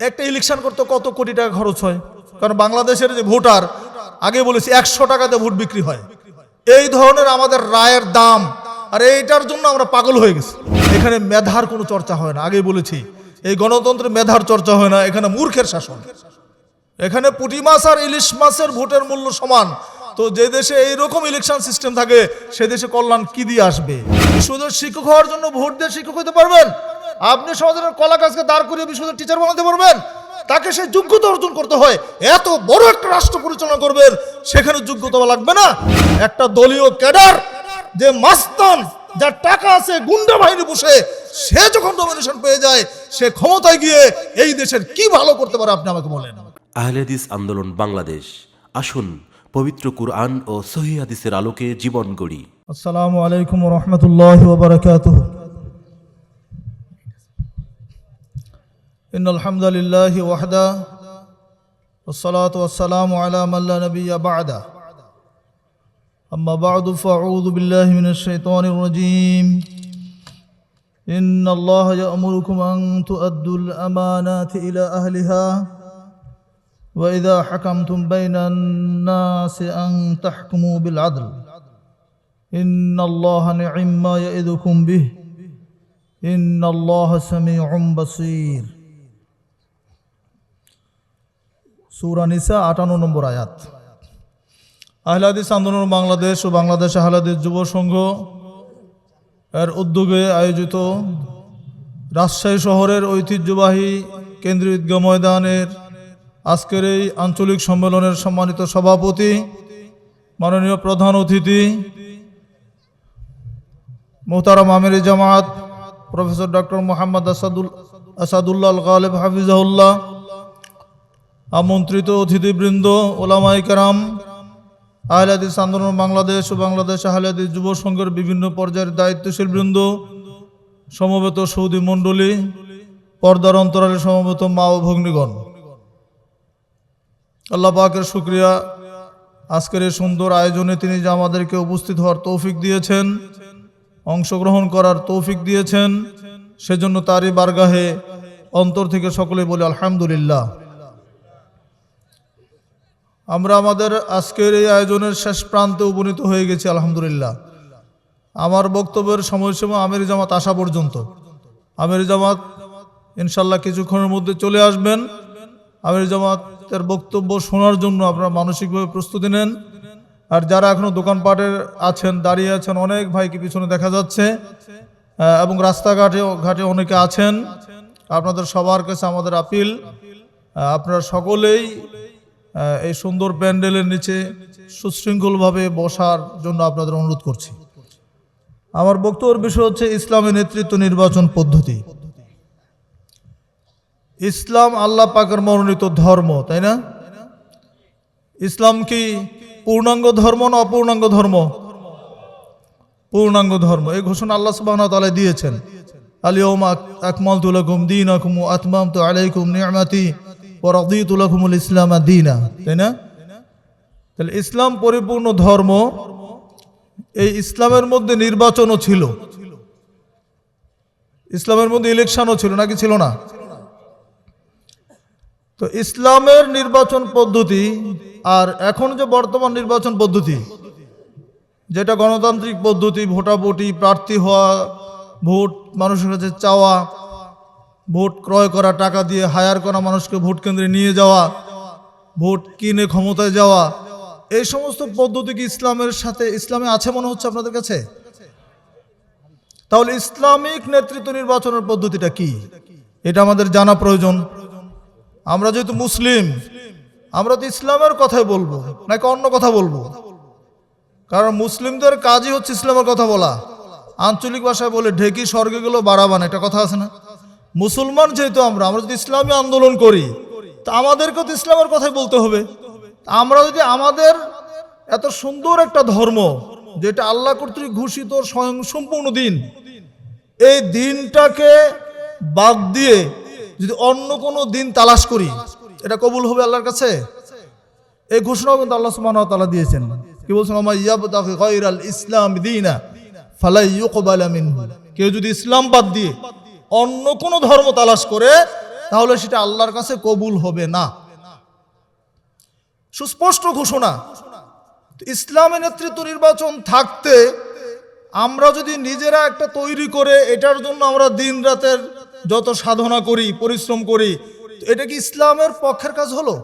একটা ইলেকশন করতে কত কোটি টাকা খরচ হয়? কারণ বাংলাদেশের যে ভোটার, আগে বলেছি একশো টাকাতে ভোট বিক্রি হয়। এই ধরনের আমাদের রায়ের দাম, আর এইটার জন্য আমরা পাগল হয়ে গেছি। এখানে মেধার কোনো চর্চা হয় না আগে বলেছি। এই গণতন্ত্রে মেধার চর্চা হয় না, এখানে মূর্খের শাসন। এখানে পুঁটি মাছ আর ইলিশ মাছের ভোটের মূল্য সমান। তো যে দেশে এইরকম ইলেকশন সিস্টেম থাকে, সে দেশে কল্যাণ কি দিয়ে আসবে? শুধু শিক্ষক হওয়ার জন্য ভোট দিয়ে শিক্ষক হতে পারবেন? আপনি সমাজের কলা কাজকে দাঁড় করিয়ে বিশ্ববিদ্যালয়ের টিচার বানাতে পারবেন? তাকে সে যোগ্যতা অর্জন করতে হয়। এত বড় একটা রাষ্ট্র পরিচালনা করবেন সেখানে যোগ্যতা লাগবে না। একটা দলীয় ক্যাডার যে মাস্তান যার টাকা আছে গুন্ডা বাহিনী বসে সে যখন ডমিনেশন পেয়ে যায় সে ক্ষমতায় গিয়ে এই দেশের কি ভালো করতে পারে আপনি আমাকে বলেন। আহলেদিস আন্দোলন বাংলাদেশ। আসুন পবিত্র কুরআন ও সহি হাদিসের আলোকে জীবন গড়ি। আসসালামু আলাইকুম রহমতুল্লাহ বারাকাতুহু। إن الحمد لله وحده والصلاة والسلام على من لا نبي بعده. أما بعد فأعوذ بالله من الشيطان الرجيم. إن الله يأمركم أن تؤدوا الأمانات إلى أهلها وإذا حكمتم بين الناس أن تحكموا بالعدل. إن الله نعم ما يئذكم به. إن الله سميع بصير. সূরা নিসা আটান্ন নম্বর আয়াত। আহলাদিস আন্দোলন বাংলাদেশ ও বাংলাদেশ আহলাদিস যুব সংঘ এর উদ্যোগে আয়োজিত রাজশাহী শহরের ঐতিহ্যবাহী কেন্দ্রীয় ঈদগাহ ময়দানের আজকের এই আঞ্চলিক সম্মেলনের সম্মানিত সভাপতি, মাননীয় প্রধান অতিথি, মোহতারাম আমির জামাত, প্রফেসর ডক্টর মোহাম্মদ আসাদুল আসাদুল্লাহ গালেব হাফিজাহুল্লাহ আমন্ত্রিত অতিথিবৃন্দ, ওলামাই কারাম, আহলাদিস আন্দোলন বাংলাদেশ ও বাংলাদেশ আহলাদিস যুব সংঘের বিভিন্ন পর্যায়ের দায়িত্বশীল বৃন্দ, সমবেত সৌদি মণ্ডলী, পর্দার অন্তরালে সমবেত মা ও ভগ্নীগণ। আল্লাহ পাকের শুক্রিয়া। আজকের এই সুন্দর আয়োজনে তিনি যে আমাদেরকে উপস্থিত হওয়ার তৌফিক দিয়েছেন, অংশগ্রহণ করার তৌফিক দিয়েছেন, সেজন্য তারই বারগাহে অন্তর থেকে সকলে বলে আলহামদুলিল্লাহ। আমরা আমাদের আজকের এই আয়োজনের শেষ প্রান্তে উপনীত হয়ে গেছি, আলহামদুলিল্লাহ। আমার বক্তব্যের সময়সীমা আমির জামাত আসা পর্যন্ত। আমির জামাত ইনশাল্লাহ কিছুক্ষণের মধ্যে চলে আসবেন। আমির জামাতের বক্তব্য শোনার জন্য আপনারা মানসিকভাবে প্রস্তুতি নেন। আর যারা এখনও দোকানপাটের আছেন, দাঁড়িয়ে আছেন, অনেক ভাইকে পিছনে দেখা যাচ্ছে। এবং রাস্তাঘাটে ঘাটে অনেকে আছেন। আপনাদের সবার কাছে আমাদের আপিল। আপনারা সকলেই এই সুন্দর প্যান্ডেলের নিচে সুশৃঙ্খলভাবে বসার জন্য আপনাদের অনুরোধ করছি। আমার বক্তব্যের বিষয় হচ্ছে ইসলামী নেতৃত্ব নির্বাচন পদ্ধতি। ইসলাম আল্লাহ পাকের মনোনীত ধর্ম, তাই না? ইসলাম কি পূর্ণাঙ্গ ধর্ম না অপূর্ণাঙ্গ ধর্ম? পূর্ণাঙ্গ ধর্ম। এই ঘোষণা আল্লাহ সুবাহ তালা দিয়েছেন। আলিয়ম আকমাল তুলাকুম দিন আকুম আতমাম তো আলাইকুম নিয়ামাতি ইসলাম দিনা তাই না? তাহলে ইসলাম পরিপূর্ণ ধর্ম এই ইসলামের মধ্যে নির্বাচনও ছিল। ইসলামের মধ্যে ইলেকশনও ছিল, নাকি ছিল না? তো ইসলামের নির্বাচন পদ্ধতি আর এখন যে বর্তমান নির্বাচন পদ্ধতি, যেটা গণতান্ত্রিক পদ্ধতি, ভোটাভুটি, প্রার্থী হওয়া, ভোট, মানুষের কাছে চাওয়া ভোট ক্রয় করা, টাকা দিয়ে হায়ার করা, মানুষকে ভোট কেন্দ্রে নিয়ে যাওয়া, ভোট কিনে ক্ষমতায় যাওয়া, এই সমস্ত পদ্ধতি কি ইসলামের সাথে, ইসলামে আছে মনে হচ্ছে আপনাদের কাছে? তাহলে ইসলামিক নেতৃত্ব নির্বাচনের পদ্ধতিটা কি? এটা আমাদের জানা প্রয়োজন। আমরা যেহেতু মুসলিম, আমরা তো ইসলামের কথাই বলব, নাকি অন্য কথা বলব? কারণ মুসলিমদের কাজই হচ্ছে ইসলামের কথা বলা। আঞ্চলিক ভাষায় বলে, ঢেকি স্বর্গে গেলেও বাড়াবান, একটা কথা আছে না? মুসলমান যেহেতু আমরা আমরা যদি ইসলামী আন্দোলন করি, তা আমাদেরকেও তো ইসলামের কথাই বলতে হবে। আমরা যদি আমাদের এত সুন্দর একটা ধর্ম, যেটা আল্লাহ কর্তৃক ঘোষিত স্বয়ং সম্পূর্ণ দিন, এই দিনটাকে বাদ দিয়ে যদি অন্য কোনো দিন তালাশ করি, এটা কবুল হবে আল্লাহর কাছে? এই ঘোষণাও কিন্তু আল্লাহ ওয়া তাআলা দিয়েছেন। কি বলছেন? আমা ইয়াবতাগি গায়রাল ইসলাম দীনা ফালা ইউকবালা মিনহু। কেউ যদি ইসলাম বাদ দিয়ে অন্য কোনো ধর্ম তালাশ করে, তাহলে সেটা আল্লাহর কাছে কবুল হবে না। সুস্পষ্ট ঘোষণা, ইসলামে নেতৃত্ব নির্বাচন থাকতে আমরা যদি নিজেরা একটা তৈরি করে, এটার জন্য আমরা দিন রাতের যত সাধনা করি, পরিশ্রম করি, এটা কি ইসলামের পক্ষের কাজ হলো?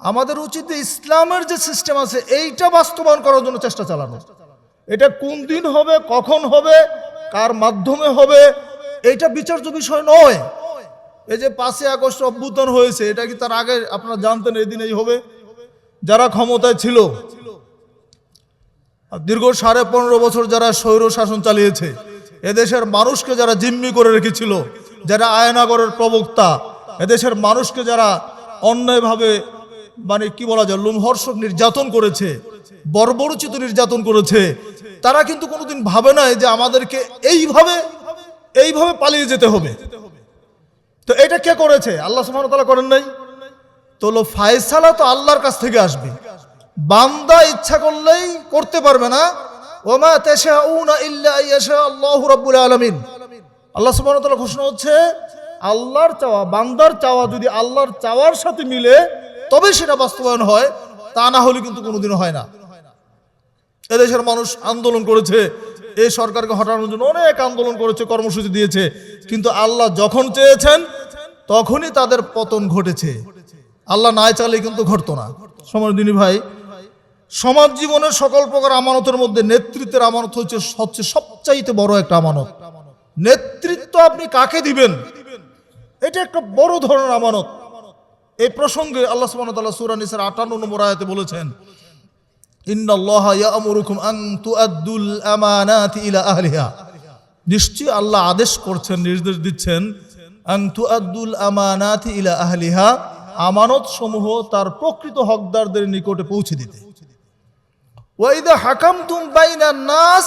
আমাদের উচিত ইসলামের যে সিস্টেম আছে, এইটা বাস্তবায়ন করার জন্য চেষ্টা চালানো। এটা কোন দিন হবে, কখন হবে কার মাধ্যমে হবে এটা বিচার্য বিষয় নয়। এই যে পাঁচই আগস্ট অভ্যুত্থান হয়েছে, এটা কি তার আগে আপনারা জানতেন এই দিন এই হবে? যারা ক্ষমতায় ছিল দীর্ঘ সাড়ে পনেরো বছর যারা স্বৈর শাসন চালিয়েছে, এদেশের মানুষকে যারা জিম্মি করে রেখেছিল, যারা আয়নাগরের প্রবক্তা, এদেশের মানুষকে যারা অন্যায়ভাবে মানে কি বলা যায় লুমহর্ষক নির্যাতন করেছে বর্বরচিত নির্যাতন করেছে। তারা কিন্তু কোনোদিন ভাবে নাই যে আমাদেরকে এইভাবে এইভাবে পালিয়ে যেতে হবে। তো এটা কে করেছে? আল্লাহ তাআলা করেন নাই? তো হলো ফায়সালা তো আল্লাহর কাছ থেকে আসবে। বান্দা ইচ্ছা করলেই করতে পারবে না। ওমা তাশাউনা ইল্লা আল্লাহু রাব্বুল আলামিন। আল্লাহ তাআলা ঘোষণা হচ্ছে, আল্লাহর চাওয়া, বান্দার চাওয়া যদি আল্লাহর চাওয়ার সাথে মিলে, তবে সেটা বাস্তবায়ন হয়। তা না হলে কিন্তু কোনোদিনও হয় না। এদেশের মানুষ আন্দোলন করেছে এই সরকারকে হটানোর জন্য অনেক আন্দোলন করেছে, কর্মসূচি দিয়েছে। কিন্তু আল্লাহ যখন চেয়েছেন, তখনই তাদের পতন ঘটেছে। আল্লাহ নাই চাইলে কিন্তু ঘটতো না। সমর দিনী ভাই, সমাজ জীবনের সকল প্রকার আমানতের মধ্যে নেতৃত্বের আমানত হচ্ছে হচ্ছে সবচাইতে বড় একটা আমানত। নেতৃত্ব আপনি কাকে দিবেন? এটা একটা বড় ধরনের আমানত। এই প্রসঙ্গে আল্লাহ সুবহানাহু ওয়া তাআলা সূরা নিসার 58 নম্বর আয়াতে বলেছেন, ইন্নাল্লাহ ইয়া'মুরুকুম আন তুআদ্দুল আমানাতি ইলা আহলিহা। নিশ্চয়ই আল্লাহ আদেশ করছেন, নির্দেশ দিচ্ছেন, আন তুআদ্দুল আমানাতি ইলা আহলিহা আমানত সমূহ তার প্রকৃত হকদারদের নিকটে পৌঁছে দিতে। ওয়াইদা হাকামতুম বাইনান নাস,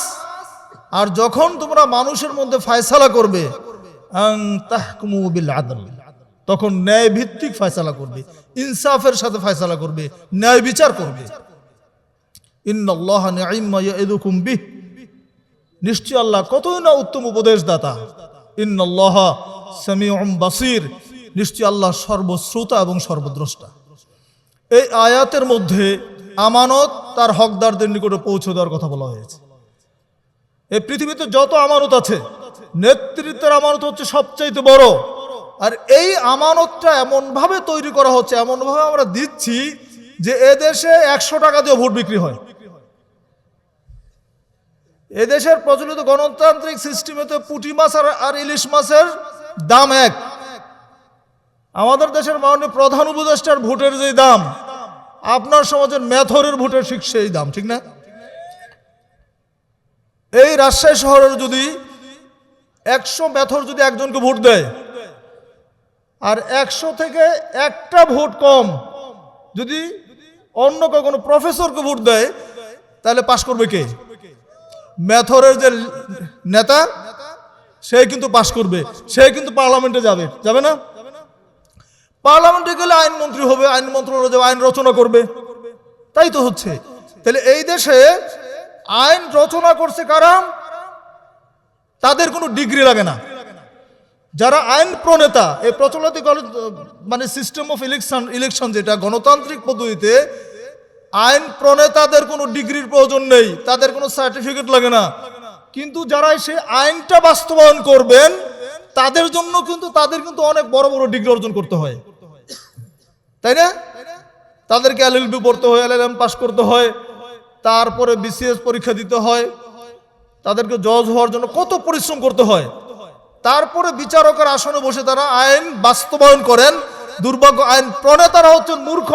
আর যখন তোমরা মানুষের মধ্যে ফয়সালা করবে, আন তাহকুমু বিল আদল। তখন ন্যায় ভিত্তিক ফয়সালা করবে, ইনসাফের সাথে ফয়সালা করবে, ন্যায় বিচার করবে। নিশ্চয় আল্লাহ কতই না উত্তম উপদেশদাতা। ইন্নাল্লাহ সামিউম বাসির। নিশ্চয় আল্লাহ সর্বশ্রোতা এবং সর্বদ্রষ্টা। এই আয়াতের মধ্যে আমানত তার হকদারদের নিকটে পৌঁছে দেওয়ার কথা বলা হয়েছে। এই পৃথিবীতে যত আমানত আছে, নেতৃত্বের আমানত হচ্ছে সবচাইতে বড়। আর এই আমানতটা এমনভাবে তৈরি করা হচ্ছে, এমনভাবে আমরা দিচ্ছি যে এদেশে একশো টাকা দিয়ে ভোট বিক্রি হয়। এদেশের প্রচলিত গণতান্ত্রিক সিস্টেমে তো পুঁটি মাছ আর আর ইলিশ মাছের দাম এক। আমাদের দেশের মাননীয় প্রধান উপদেষ্টার ভোটের যে দাম, আপনার সমাজের মেথরের ভোটের ঠিক সেই দাম, ঠিক না? এই রাজশাহী শহরের যদি একশো মেথর যদি একজনকে ভোট দেয় আর একশো থেকে একটা ভোট কম। যদি অন্য কোনো প্রফেসরকে ভোট দেয়, তাহলে পাশ করবে কে? মেথরের যে নেতা, সে কিন্তু পাশ করবে। সে কিন্তু পার্লামেন্টে যাবে। যাবে না? পার্লামেন্টে গেলে আইনমন্ত্রী হবে, আইন মন্ত্রণালয় যাবে, আইন রচনা করবে। তাই তো হচ্ছে। তাহলে এই দেশে আইন রচনা করছে কারণ তাদের কোনো ডিগ্রি লাগে না। যারা আইন প্রণেতা, এই প্রচলিত মানে সিস্টেম অফ ইলেকশন ইলেকশন যেটা, গণতান্ত্রিক পদ্ধতিতে আইন প্রণেতাদের কোনো ডিগ্রির প্রয়োজন নেই, তাদের কোনো সার্টিফিকেট লাগে না। কিন্তু যারা সে আইনটা বাস্তবায়ন করবেন, তাদের জন্য কিন্তু, তাদের কিন্তু অনেক বড় বড় ডিগ্রি অর্জন করতে হয়। তাই না? তাদেরকে এলএলবি পড়তে হয় এলএলএম পাস করতে হয়, তারপরে বিসিএস পরীক্ষা দিতে হয়, তাদেরকে জজ হওয়ার জন্য কত পরিশ্রম করতে হয়। তারপরে বিচারকের আসনে বসে তারা আইন বাস্তবায়ন করেন। দুর্ভাগ্য, আইন প্রণেতারা হচ্ছেন মূর্খ,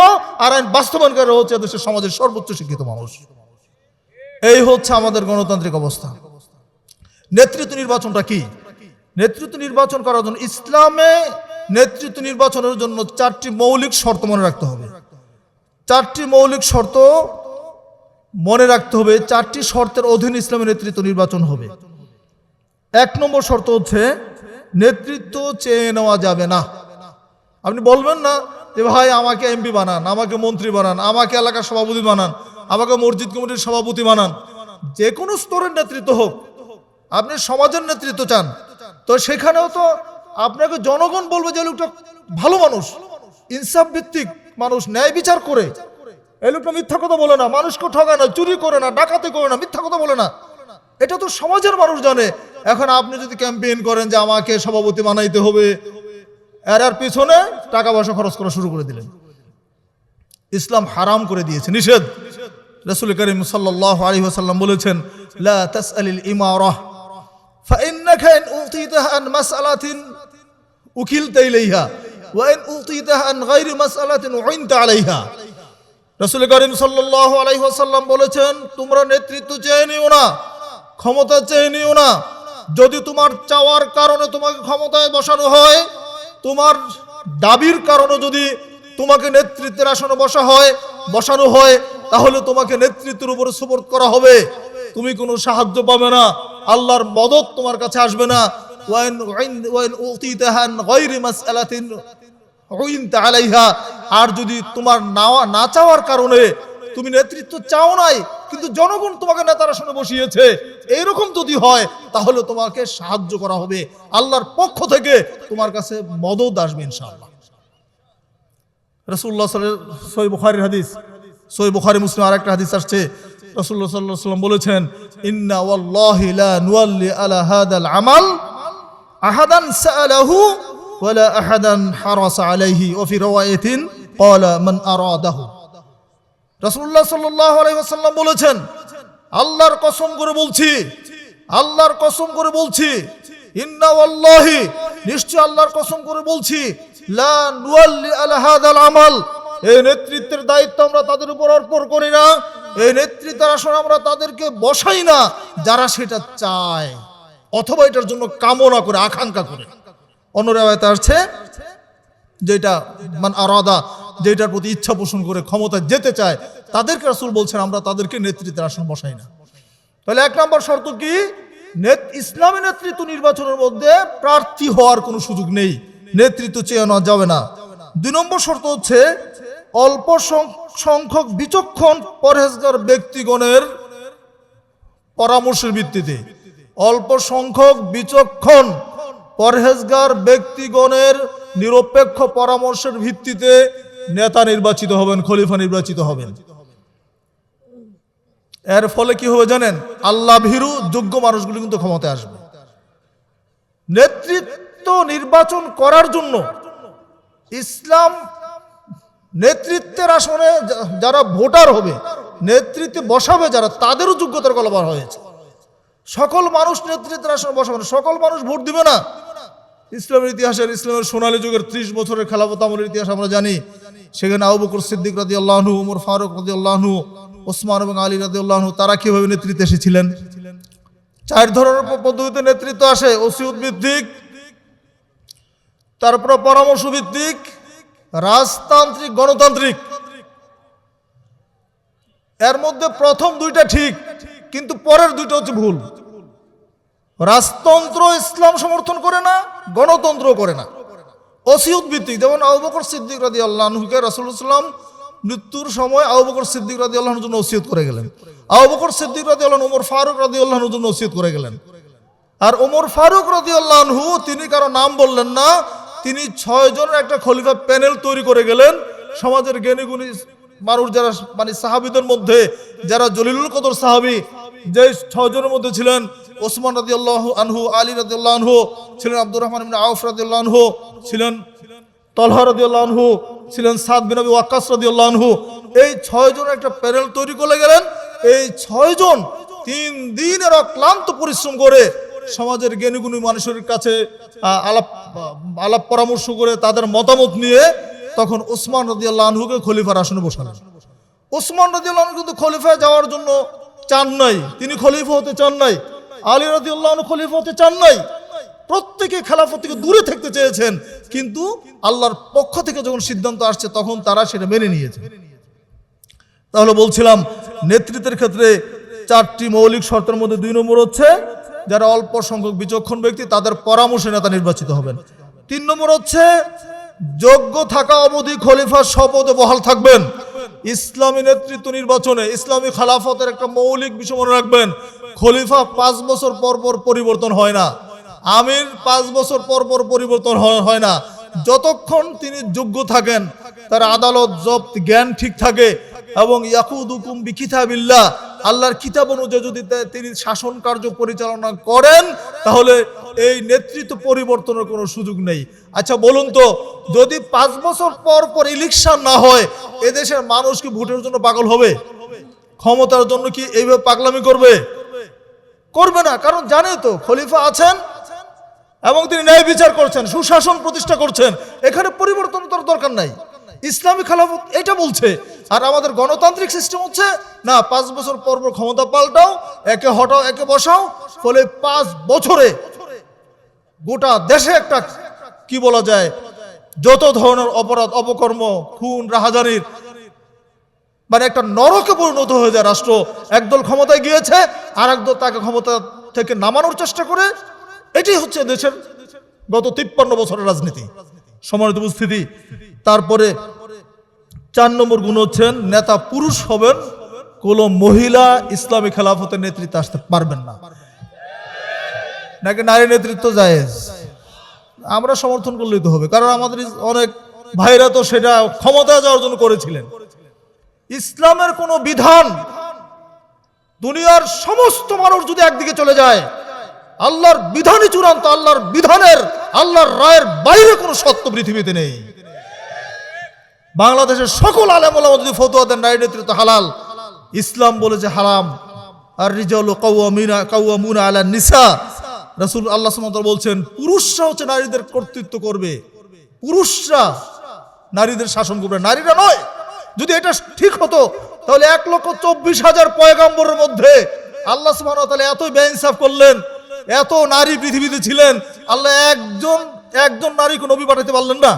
আর আইন বাস্তবায়নকারীরা হচ্ছে দেশের সমাজের সর্বোচ্চ শিক্ষিত মানুষ। এই হচ্ছে আমাদের গণতান্ত্রিক অবস্থা। নেতৃত্ব নির্বাচনটা কি? নেতৃত্ব নির্বাচন করার জন্য ইসলামে নেতৃত্ব নির্বাচনের জন্য চারটি মৌলিক শর্ত মনে রাখতে হবে। চারটি মৌলিক শর্ত মনে রাখতে হবে। চারটি শর্তের অধীনে ইসলামের নেতৃত্ব নির্বাচন হবে। এক নম্বর শর্ত হচ্ছে নেতৃত্ব চেয়ে নেওয়া যাবে না। আপনি বলবেন না যে ভাই আমাকে এমপি বানান, আমাকে মন্ত্রী বানান, আমাকে এলাকার সভাপতি বানান, আমাকে মসজিদ কমিটির সভাপতি বানান। যে কোনো স্তরের নেতৃত্ব হোক, আপনি সমাজের নেতৃত্ব চান। তো সেখানেও তো আপনাকে জনগণ বলবে যে লোকটা ভালো মানুষ, ইনসাফ ভিত্তিক মানুষ, ন্যায় বিচার করে। এই লোকটা মিথ্যা কথা বলে না, মানুষকে ঠকায় না, চুরি করে না, ডাকাতি করে না, মিথ্যা কথা বলে না। এটা তো সমাজের মানুষ জানে এখন আপনি যদি ক্যাম্পেইন করেন যে আমাকে সভাপতি বানাইতে হবে এর আর পিছনে টাকা পয়সা খরচ করা শুরু করে দিলেন ইসলাম হারাম করে দিয়েছে নিষেধ রসুল করিম সাল্লাহ আলী ওসাল্লাম বলেছেন লা তাসআলিল ইমারাহ فإنك إن أوتيتها عن مسألة أكلت إليها وإن أوتيتها عن غير مسألة أعنت عليها রসুল করিম সাল্লাহ আলাইহি ওয়াসাল্লাম বলেছেন তোমরা নেতৃত্ব চেয়ে নিও না ক্ষমতা চেয়ে নিও না। যদি তোমার চাওয়ার কারণে তোমাকে ক্ষমতায় বসানো হয়, তোমার দাবির কারণে যদি তোমাকে নেতৃত্বের আসনে বসা হয়, বসানো হয়, তাহলে তোমাকে নেতৃত্বের উপরে সুপোর্ট করা হবে। তুমি কোনো সাহায্য পাবে না। আল্লাহর মদত তোমার কাছে আসবে না। আর যদি তোমার না চাওয়ার কারণে তুমি নেতৃত্ব চাও নাই, কিন্তু জনগণ তোমাকে নেতার আসনে বসিয়েছে। এইরকম যদি হয়, তাহলে তোমাকে সাহায্য করা হবে। আল্লাহর পক্ষ থেকে তোমার কাছে মদত আসবে ইনশাআল্লাহ। রসুল্লাহ সই বুখারির হাদিস। সই বুখারি মুসলিম আর একটা হাদিস আসছে। রসুল্লাহ সাল্লাহ সাল্লাম বলেছেন, ইন্না ওয়াল্লাহি লা নুয়াল্লি আলা হাদাল আমাল, আহাদান সাআলাহু ওয়ালা আহাদান হারাসা আলাইহি, ওয়া ফি রাওয়ায়াতিন, ক্বালা মান আরাদাহু। রাসূলুল্লাহ সাল্লাল্লাহু আলাইহি বলেছেন, আল্লাহর কসম করে বলছি, আল্লাহর কসম করে বলছি ইন্না ওয়াল্লাহি নিশ্চয় আল্লাহর কসম করে বলছি, লা নুয়াল্লি আলা হাদাল আমাল। এই নেতৃত্বের দায়িত্ব আমরা তাদের উপর অর্পণ করি না, এই নেতৃত্বের আসন আমরা তাদেরকে বসাই না, যারা সেটা চায়, অথবা এটার জন্য কামনা করে, আকাঙ্ক্ষা করে। অন্য রেওয়ায়তে আসছে, যেটা, মান আরাদা যেটার প্রতি ইচ্ছা পোষণ করে ক্ষমতা যেতে চায়, তাদেরকে রাসূল বলছেন, আমরা তাদেরকে নেতৃত্বের আসন বসাই না। তাহলে এক নম্বর শর্ত কি? ইসলামী নেতৃত্ব নির্বাচনের মধ্যে প্রার্থী হওয়ার কোনো সুযোগ নেই। নেতৃত্ব চেয়ে নেওয়া যাবে না। দুই নম্বর শর্ত হচ্ছে, অল্প সংখ্যক বিচক্ষণ পরহেজগার ব্যক্তিগণের পরামর্শের ভিত্তিতে অল্প সংখ্যক বিচক্ষণ পরহেজগার ব্যক্তিগণের নিরপেক্ষ পরামর্শের ভিত্তিতে নেতা নির্বাচিত হবেন, খলিফা নির্বাচিত হবেন। এর ফলে কি হবে জানেন? আল্লাহ ভীরু, যোগ্য মানুষগুলি কিন্তু ক্ষমতায় আসবে। নেতৃত্ব নির্বাচন করার জন্য ইসলাম নেতৃত্বের আসনে যারা ভোটার হবে, নেতৃত্বে বসাবে যারা, তাদেরও যোগ্যতার কথা হয়েছে। সকল মানুষ নেতৃত্বের আসনে বসাবে সকল মানুষ ভোট দিবে না। ইসলামের ইতিহাসের, ইসলামের সোনালী যুগের ত্রিশ বছরের খেলাফত আমলের ইতিহাস আমরা জানি। সেখানে আবু বকর সিদ্দিক রাদি আল্লাহনু উমর ফারুক রাদি আল্লাহনু ওসমান এবং আলী রাদি আল্লাহনু তারা কীভাবে নেতৃত্বে এসেছিলেন? চার ধরনের পদ্ধতিতে নেতৃত্ব আসে। ওসিউদ ভিত্তিক, তারপরে পরামর্শ ভিত্তিক রাজতান্ত্রিক, গণতান্ত্রিক। এর মধ্যে প্রথম দুইটা ঠিক, কিন্তু পরের দুইটা হচ্ছে ভুল। রাজতন্ত্র ইসলাম সমর্থন করে না, গণতন্ত্র করে না। ওসিয়ত ভিত্তিক যেমন আবু বকর সিদ্দিক রাদি আল্লাহকে রাসুল ইসলাম মৃত্যুর সময় আবু বকর সিদ্দিক রাদি আল্লাহর জন্য ওসিয়ত করে গেলেন। আবু বকর সিদ্দিক রাদি আল্লাহ ওমর ফারুক রাদি আল্লাহর জন্য ওসিয়ত করে গেলেন। আর ওমর ফারুক রাদি আল্লাহু তিনি কারও নাম বললেন না, তিনি ছয় জনের একটা খলিফা প্যানেল তৈরি করে গেলেন। সমাজের জ্ঞানী গুণী মানুষ যারা মানে সাহাবিদের মধ্যে, যারা জলিলুল কদর সাহাবি, যে ছয় জনের মধ্যে ছিলেন ওসমান রাদি আল্লাহ আনহু, আলী রাদি আল্লাহ আনহু ছিলেন আব্দুর রহমান ইবনে আউফ রাদি আল্লাহ আনহু ছিলেন তলহা রাদি আল্লাহ আনহু ছিলেন সাদ বিন আবি ওয়াক্কাস রাদি আল্লাহ আনহু। এই ছয় জন একটা প্যানেল তৈরি করে গেলেন। এই ছয় জন তিন দিনের অক্লান্ত পরিশ্রম করে সমাজের জ্ঞানীগুণী মানুষের কাছে আলাপ আলাপ পরামর্শ করে তাদের মতামত নিয়ে তখন ওসমান রদি আল্লাহ আনহুকে খলিফার আসনে বসালেন। ওসমান রদি আল্লাহ কিন্তু খলিফায় যাওয়ার জন্য চান নাই। তিনি খলিফা হতে চান নাই। আলী রদি আল্লাহ খলিফা হতে চান নাই। প্রত্যেকে খেলাফত থেকে দূরে থাকতে চেয়েছেন। কিন্তু আল্লাহর পক্ষ থেকে যখন সিদ্ধান্ত আসছে, তখন তারা সেটা মেনে নিয়েছে। তাহলে বলছিলাম, নেতৃত্বের ক্ষেত্রে চারটি মৌলিক শর্তের মধ্যে দুই নম্বর হচ্ছে, যারা অল্প সংখ্যক বিচক্ষণ ব্যক্তি, তাদের পরামর্শে নেতা নির্বাচিত হবেন। তিন নম্বর হচ্ছে, যোগ্য থাকা অবধি খলিফার শপথে বহাল থাকবেন। ইসলামী নেতৃত্ব নির্বাচনে ইসলামী খালাফতের একটা মৌলিক বিষয় মনে রাখবেন। খলিফা পাঁচ বছর পর পর পরিবর্তন হয় না। আমির পাঁচ বছর পর পর পরিবর্তন হয়- না। যতক্ষণ তিনি যোগ্য থাকেন, তার আদালত জব্দ জ্ঞান ঠিক থাকে এবং ইয়াকুদুকুম বিকিতাবিল্লাহ, আল্লাহর কিতাব অনুযায়ী যদি তিনি শাসন কার্য পরিচালনা করেন, তাহলে এই নেতৃত্ব পরিবর্তনের কোনো সুযোগ নেই। আচ্ছা বলুন তো, যদি পাঁচ বছর পর পর ইলেকশন না হয়, এদেশের মানুষ কি ভোটের জন্য পাগল হবে? ক্ষমতার জন্য কি এইভাবে পাগলামি করবে? করবে না, কারণ জানে তো, খলিফা আছেন এবং তিনি ন্যায় বিচার করছেন, সুশাসন প্রতিষ্ঠা করছেন। এখানে পরিবর্তন তোর দরকার নাই। ইসলামী খেলাফত এটা বলছে। আর আমাদের গণতান্ত্রিক সিস্টেম হচ্ছে, না, পাঁচ বছর পর ক্ষমতা পাল্টাও, একে হটাও, একে বসাও, ফলে পাঁচ বছরে গোটা দেশে একটা, কি বলা যায়, যত ধরনের অপরাধ, অপকর্ম, খুন, রাহাজানির মানে একটা নরকে পরিণত হয়ে যায় রাষ্ট্র। একদল ক্ষমতায় গিয়েছে আর একদল তাকে ক্ষমতা থেকে নামানোর চেষ্টা করে। এটাই হচ্ছে দেশের গত তিপ্পান্ন বছরের রাজনীতি। সমানিত উপস্থিতি, তারপরে চার নম্বর গুণ হচ্ছেন, নেতা পুরুষ হবেন, কোন মহিলা ইসলামী খেলাফতের নেতৃত্বে আসতে পারবেন না। নাকি নারী নেতৃত্ব জায়েজ? আমরা সমর্থন করলেই তো হবে, কারণ আমাদের অনেক ভাইরা তো সেটা ক্ষমতা যাওয়ার জন্য করেছিলেন। ইসলামের কোন বিধান দুনিয়ার সমস্ত মানুষ যদি একদিকে চলে যায়, আল্লাহর বিধানই চূড়ান্ত, আল্লাহর বিধানের, আল্লাহর রায়ের বাইরে কোনো সত্য পৃথিবীতে নেই। বাংলাদেশের সকল আলেমুলামা যদি ফতোয়া দেন নারী নেতৃত্ব হালাল, ইসলাম বলেছে হারাম। আর রিজাল কাউয়ামিনা কাউয়ামুনা আলা নিসা। রাসূল আল্লাহ তাআলা বলছেন, পুরুষরা হচ্ছে নারীদের কর্তৃত্ব করবে। পুরুষরা নারীদের শাসন করবে। নারীরা নয় যদি এটা ঠিক হতো, তাহলে এক লক্ষ চব্বিশ হাজার পয়গাম্বরের মধ্যে আল্লাহ সুবহানাহু ওয়া তাআলা এতই বেইনসাফ করলেন, এত নারী পৃথিবীতে ছিলেন, আল্লাহ একজন একজন নারীকে নবী পাঠাতে পারলেন না।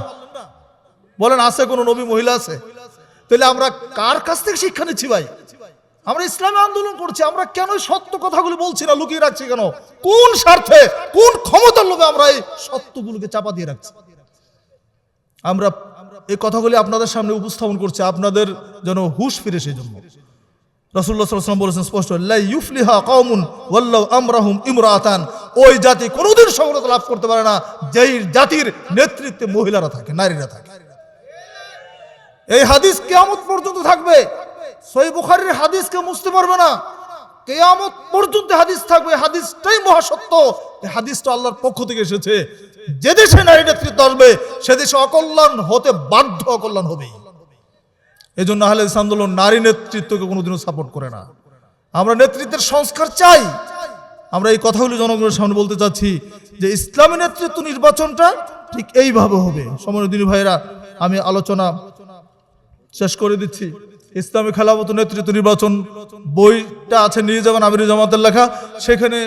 বলেন, আছে কোনো নবী, মহিলা আছে? তাহলে আমরা কার কাছ থেকে শিক্ষা নিচ্ছি ভাই? আমরা ইসলামী আন্দোলন করছি, আমরা কেন সত্য কথাগুলি বলছি না, লুকিয়ে রাখছি কেন? কোন স্বার্থে, কোন ক্ষমতার লোভে আমরা এই সত্যগুলোকে চাপা দিয়ে রাখছি? আমরা এই কথাগুলি আপনাদের সামনে উপস্থাপন করছি, আপনাদের যেন হুশ ফিরে সেই জন্য। সাল্লাল্লাহু বলেছেন স্পষ্ট ইউফলিহা কওমুন ওয়াল্লাহু আমরাহুম ইমরাতান। ওই জাতি কোনোদিন সফলতা লাভ করতে পারে না, যেই জাতির নেতৃত্বে মহিলারা থাকে, নারীরা থাকে। এই হাদিস কিয়ামত পর্যন্ত থাকবে। সহি বুখারীর হাদিস কেউ মুছতে পারবে না। কিয়ামত পর্যন্ত হাদিস থাকবে হাদিসটাই মহাসত্য। হাদিসটা আল্লাহর পক্ষ থেকে এসেছে। যে দেশে নারী নেতৃত্ব আসবে, সে দেশে অকল্যাণ হতে বাধ্য অকল্যাণ হবেই। এই জন্য আহলে আন্দোলন নারী নেতৃত্বকে কোনোদিনও সাপোর্ট করে না। আমরা নেতৃত্বের সংস্কার চাই। আমরা এই কথাগুলি জনগণের সামনে বলতে চাচ্ছি যে ইসলামী নেতৃত্ব নির্বাচনটা ঠিক এইভাবে হবে। সমরদিনী ভাইরা আমি আলোচনা শেষ করে দিচ্ছি। ইসলামী খেলাফত নেতৃত্ব নির্বাচন বইটা আছে নিয়ে যাবেন আমির জামাতের লেখা। সেখানে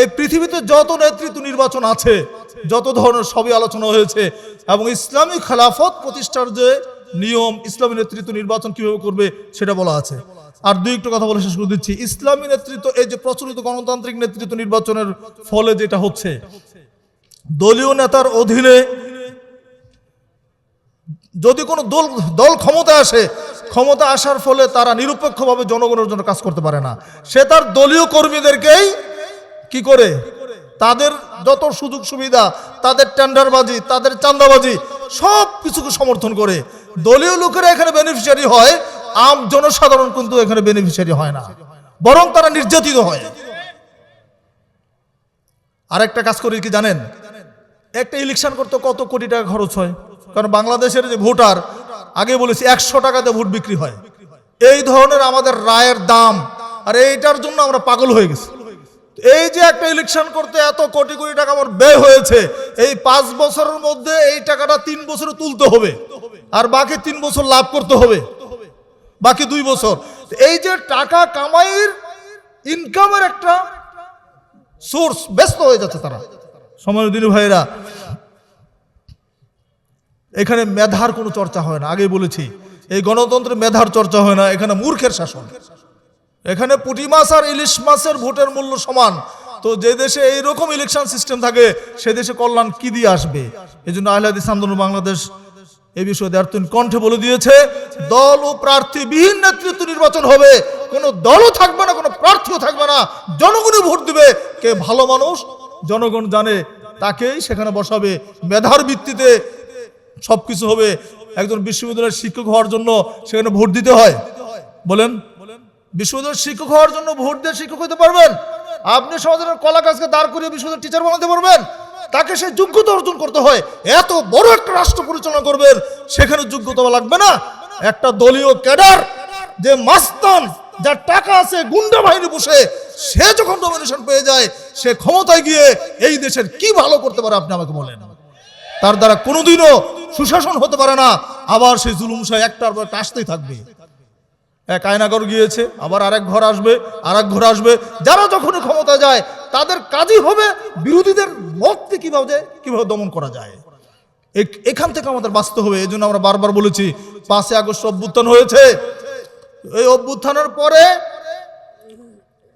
এই পৃথিবীতে যত নেতৃত্ব নির্বাচন আছে, যত ধরনের সবই আলোচনা হয়েছে এবং ইসলামী খেলাফত প্রতিষ্ঠার যে নিয়ম, ইসলামী নেতৃত্ব নির্বাচন কীভাবে করবে সেটা বলা আছে। আর দুই একটু কথা বলে শেষ করে দিচ্ছি। ইসলামী নেতৃত্ব, এই যে প্রচলিত গণতান্ত্রিক নেতৃত্ব নির্বাচনের ফলে যেটা হচ্ছে, দলীয় নেতার অধীনে যদি কোনো দল দল ক্ষমতা আসে ক্ষমতা আসার ফলে তারা নিরপেক্ষভাবে জনগণের জন্য কাজ করতে পারে না। সে তার দলীয় কর্মীদেরকেই কি করে? তাদের যত সুযোগ সুবিধা, তাদের টেন্ডারবাজি, তাদের চান্দাবাজি সব কিছুকে সমর্থন করে। দলীয় লোকেরা এখানে বেনিফিশিয়ারি হয়, আম জনসাধারণ কিন্তু এখানে বেনিফিশিয়ারি হয় না। বরং তারা নির্যাতিত হয়। আরেকটা কাজ করি কি জানেন? একটা ইলেকশন করতে কত কোটি টাকা খরচ হয়? কারণ বাংলাদেশের যে ভোটার, আগে বলেছি একশো টাকাতে ভোট বিক্রি হয়। এই ধরনের আমাদের রায়ের দাম, আর এইটার জন্য আমরা পাগল হয়ে গেছি। এই যে একটা ইলেকশন করতে এত কোটি কোটি টাকা আমার ব্যয় হয়েছে, এই পাঁচ বছরের মধ্যে এই টাকাটা তিন বছরে তুলতে হবে, আর বাকি তিন বছর লাভ করতে হবে, বাকি দুই বছর। এই যে টাকা কামাইয়ের ইনকামের একটা সোর্স ব্যস্ত হয়ে যাচ্ছে তারা। সমাজদিনী ভাইরা এখানে মেধার কোনো চর্চা হয় না আগে বলেছি, এই গণতন্ত্রে মেধার চর্চা হয় না, এখানে মূর্খের শাসন। এখানে পুঁটি মাছ আর ইলিশ মাছের ভোটের মূল্য সমান। তো যে দেশে এইরকম ইলেকশন সিস্টেম থাকে, সে দেশে কল্যাণ কি দিয়ে আসবে? এই জন্য আহলাদিস আন্দোলন বাংলাদেশ এই বিষয়ে দেয়ার্তুন কণ্ঠে বলে দিয়েছে, দল ও প্রার্থী বিহীন নেতৃত্ব নির্বাচন হবে। কোনো দলও থাকবে না, কোনো প্রার্থীও থাকবে না। জনগণই ভোট দিবে। কে ভালো মানুষ, জনগণ জানে, তাকেই সেখানে বসাবে। মেধার ভিত্তিতে সব কিছু হবে। একজন বিশ্ববিদ্যালয়ের শিক্ষক হওয়ার জন্য সেখানে ভোট দিতে হয়। বলেন। বিশ্ববিদ্যালয়ের শিক্ষক হওয়ার জন্য ভোট দিয়ে শিক্ষক হতে পারবেন। আপনি সমাজের কলা গাছকে দাঁড় করিয়ে বিশ্ববিদ্যালয়ের টিচার বানাতে পারবেন। তাকে সেই যোগ্যতা অর্জন করতে হয়। এত বড় একটা রাষ্ট্র পরিচালনা করবেন, সেখানে যোগ্যতা লাগবে না। একটা দলীয় ক্যাডার, যে মাস্তান, যার টাকা আছে, গুন্ডা বাহিনী বসে, সে যখন নমিনেশন পেয়ে যায়, সে ক্ষমতায় গিয়ে এই দেশের কি ভালো করতে পারে আপনি আমাকে বলেন। তার দ্বারা কোনোদিনও সুশাসন হতে পারে না। আবার সেই জুলুম শাহ একটার পর আসতেই থাকবে। এক আয়নাগর গিয়েছে, আবার আরেক ঘর আসবে, আরেক ঘর আসবে। যারা যখনই ক্ষমতা যায়, তাদের কাজই হবে বিরোধীদের মতকে কীভাবে কীভাবে দমন করা যায়। এখান থেকে আমাদের বাঁচতে হবে এই জন্য আমরা বারবার বলেছি, পাঁচই আগস্ট অভ্যুত্থান হয়েছে। এই অভ্যুত্থানের পরে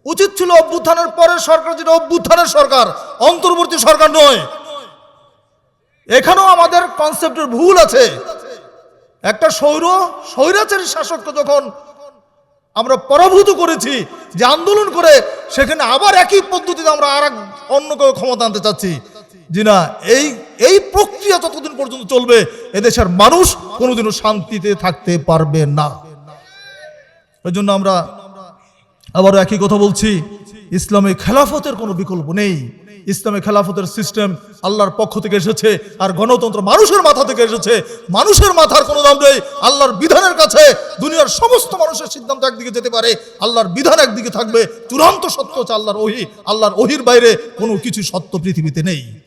উচিত ছিল অভ্যুত্থানের পরে সরকার, যেটা অভ্যুত্থানের সরকার, অন্তর্বর্তী সরকার নয়। এখানেও আমাদের কনসেপ্টের ভুল আছে। একটা সৌর স্বৈরাচারী শাসককে যখন আমরা পরাভূত করেছি যে আন্দোলন করে সেখানে আবার একই পদ্ধতিতে আমরা আর এক অন্য কেউ ক্ষমতা আনতে চাচ্ছি। যে না, এই এই প্রক্রিয়া যতদিন পর্যন্ত চলবে, এদেশের মানুষ কোনোদিনও শান্তিতে থাকতে পারবে না। ওই জন্য আমরা আবারও একই কথা বলছি। ইসলামে খেলাফতের কোনো বিকল্প নেই। ইসলামে খেলাফতের সিস্টেম আল্লাহর পক্ষ থেকে এসেছে আর গণতন্ত্র মানুষের মাথা থেকে এসেছে। মানুষের মাথার কোনো দাম নেই। আল্লাহর বিধানের কাছে দুনিয়ার সমস্ত মানুষের সিদ্ধান্ত একদিকে যেতে পারে। আল্লাহর বিধান একদিকে থাকবে। চূড়ান্ত সত্য হচ্ছে আল্লাহর ওহি। আল্লাহর ওহির বাইরে কোনো কিছু সত্য পৃথিবীতে নেই।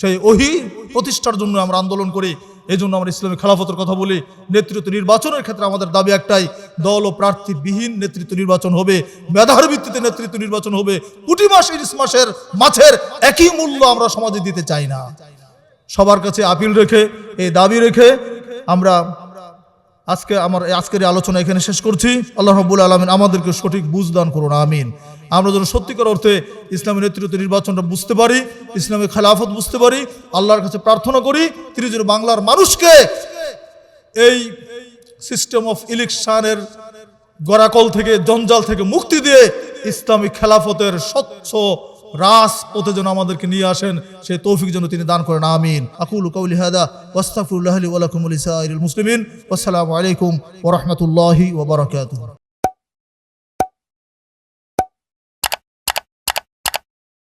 সেই ওহি প্রতিষ্ঠার জন্য আমরা আন্দোলন করি। এই জন্য আমরা ইসলামী খেলাফতের কথা বলি। নেতৃত্ব নির্বাচনের ক্ষেত্রে আমাদের দাবি একটাই, দল ও প্রার্থী বিহীন নেতৃত্ব নির্বাচন হবে। মেধার ভিত্তিতে নেতৃত্ব নির্বাচন হবে। কুটি মাস ইলিশ মাসের মাছের একই মূল্য আমরা সমাজে দিতে চাই না। সবার কাছে আপিল রেখে, এই দাবি রেখে আমরা আজকে আমার আজকের আলোচনা এখানে শেষ করছি। আল্লাহ রব্বুল আলমিন আমাদেরকে সঠিক বুঝ দান করুন, আমিন। আমরা যেন সত্যিকার অর্থে ইসলামী নেতৃত্ব নির্বাচনটা বুঝতে পারি, ইসলামী খেলাফত বুঝতে পারি, আল্লাহর কাছে প্রার্থনা করি, তিনি যেন বাংলার মানুষকে এই সিস্টেম অফ ইলেকশনের গড়াকল থেকে জঞ্জাল থেকে মুক্তি দিয়ে ইসলামী খেলাফতের স্বচ্ছ রাজপথে যেন আমাদেরকে নিয়ে আসেন, সে তৌফিক যেন তিনি দান করেন, আমিন। আকুল কৌলি হাদা ওয়াস্তাফুল্লাহ আলী ওয়া লাকুম ওয়া লিসাইরিল মুসলিমিন। আসসালামু আলাইকুম ওরহমতুল্লাহি ওবরাকাত